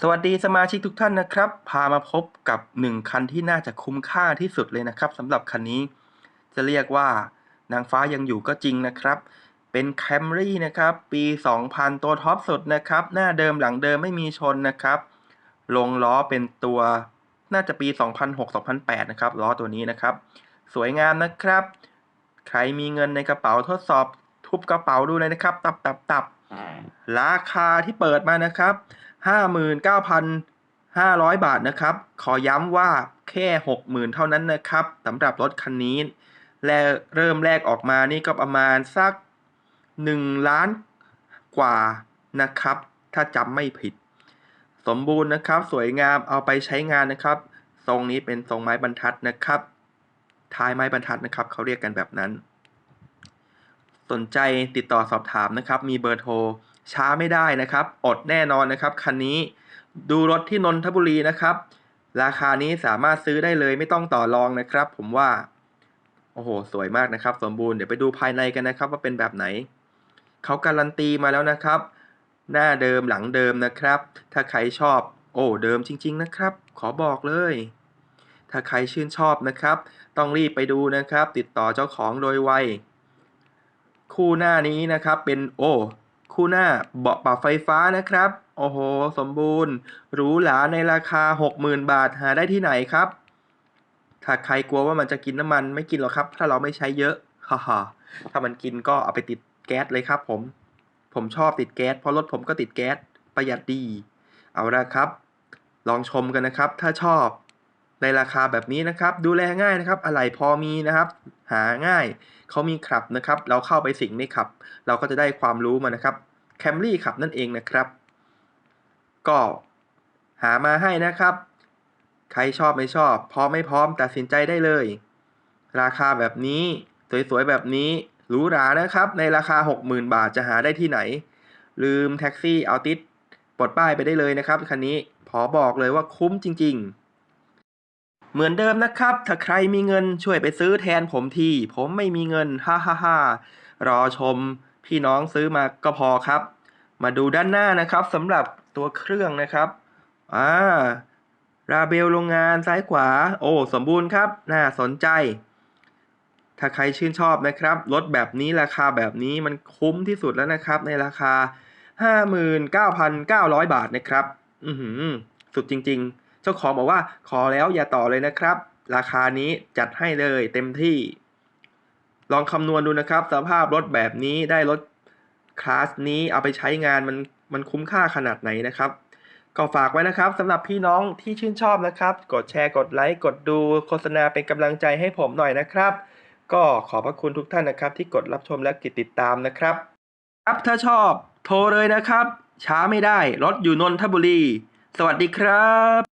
สวัสดีสมาชิกทุกท่านนะครับ พามาพบกับหนึ่งคันที่น่าจะคุ้มค่าที่สุดเลยนะครับสำหรับคันนี้ จะเรียกว่านางฟ้ายังอยู่ก็จริงนะครับ เป็น Camry นะครับ ปี 2000 ตัวท็อปสุดนะครับ หน้าเดิมหลังเดิมไม่มีชนนะครับ ลงล้อเป็นตัวน่าจะปี 2006-2008 นะครับล้อตัวนี้นะครับ สวยงามนะครับ ใครมีเงินในกระเป๋าทดสอบ ทุบกระเป๋าดูเลยนะครับ ตับตับตับราคาที่เปิดมานะครับ59,500 บาทนะครับ ขอย้ำว่าแค่ 60,000 เท่านั้นนะครับสำหรับรถคันนี้ และเริ่มแรกออกมานี่ก็ประมาณสัก 1 ล้านกว่านะครับ ถ้าจำไม่ผิด สมบูรณ์นะครับ สวยงามเอาไปใช้งานนะครับ ทรงนี้เป็นทรงไม้บรรทัดนะครับท้ายไม้บรรทัดนะครับ เขาเรียกกันแบบนั้น สนใจติดต่อสอบถามนะครับ มีเบอร์โทร ช้าไม่ได้นะครับ อดแน่นอนนะครับ คันนี้ดูรถที่นนทบุรีนะครับ ราคานี้สามารถซื้อได้เลยไม่ต้องต่อรองนะครับ ผมว่า โอ้โห สวยมากนะครับ สมบูรณ์ เดี๋ยวไปดูภายในกันนะครับ ว่าเป็นแบบไหน เขาการันตีมาแล้วนะครับ หน้าเดิมหลังเดิมนะครับ ถ้าใครชอบ โอ้เดิมจริง ๆ นะครับ ขอบอกเลย ถ้าใครชื่นชอบนะครับ ต้องรีบไปดูนะครับ ติดต่อเจ้าของโดยไว คู่หน้านี้นะครับเป็นโอ้คู่หน้าเบาะปรับไฟฟ้านะครับ โอ้โห สมบูรณ์ หรูหราในราคา 60,000 บาทหาได้ที่ไหนครับ ถ้าใครกลัวว่ามันจะกินน้ำมันไม่กินหรอกครับ ถ้าเราไม่ใช้เยอะฮ่าฮ่าถ้ามันกินก็เอาไปติดแก๊สเลยครับผม ผมชอบติดแก๊สเพราะรถผมก็ติดแก๊สประหยัดดี เอาละครับ ลองชมกันนะครับ ถ้าชอบ ในราคาแบบนี้นะครับ ดูแลง่ายนะครับอะไรพอมีนะครับ หาง่ายเขามีขับนะครับ เราเข้าไปสิงในขับ เราก็จะได้ความรู้มานะครับแคมรี่ขับนั่นเองนะครับ ก็หามาให้นะครับ ใครชอบไม่ชอบ พร้อมไม่พร้อมตัดสินใจได้เลย ราคาแบบนี้สวยๆแบบนี้หรูหรานะครับ ในราคา 60,000 บาทจะหาได้ที่ไหน ลืมแท็กซี่เอาติดปลดป้ายไปได้เลยนะครับคันนี้พอบอกเลยว่าคุ้มจริง ๆ เหมือนเดิมนะครับ ถ้าใครมีเงินช่วยไปซื้อแทนผมที ผมไม่มีเงิน ฮ่าฮ่าฮ่ารอชมพี่น้องซื้อมาก็พอครับ มาดูด้านหน้านะครับสำหรับตัวเครื่องนะครับ อ่า ราเบลโรงงานซ้ายขวา โอ้ สมบูรณ์ครับ น่าสนใจ ถ้าใครชื่นชอบนะครับ รถแบบนี้ราคาแบบนี้มันคุ้มที่สุดแล้วนะครับ ในราคา 59,900 บาทนะครับ อือหือ สุดจริง ๆ เจ้าของบอกว่าขอแล้วอย่าต่อเลยนะครับ ราคานี้จัดให้เลยเต็มที่ ลองคำนวณดูนะครับ สภาพรถแบบนี้ได้รถคลาสนี้เอาไปใช้งานมันมันคุ้มค่าขนาดไหนนะครับ ก็ฝากไว้นะครับสำหรับพี่น้องที่ชื่นชอบนะครับ กดแชร์กดไลค์กดดูโฆษณาเป็นกำลังใจให้ผมหน่อยนะครับ ก็ขอบพระคุณทุกท่านนะครับ ที่กดรับชมและกดติดตามนะครับครับถ้าชอบโทรเลยนะครับ ช้าไม่ได้รถอยู่นนทบุรี สวัสดีครับ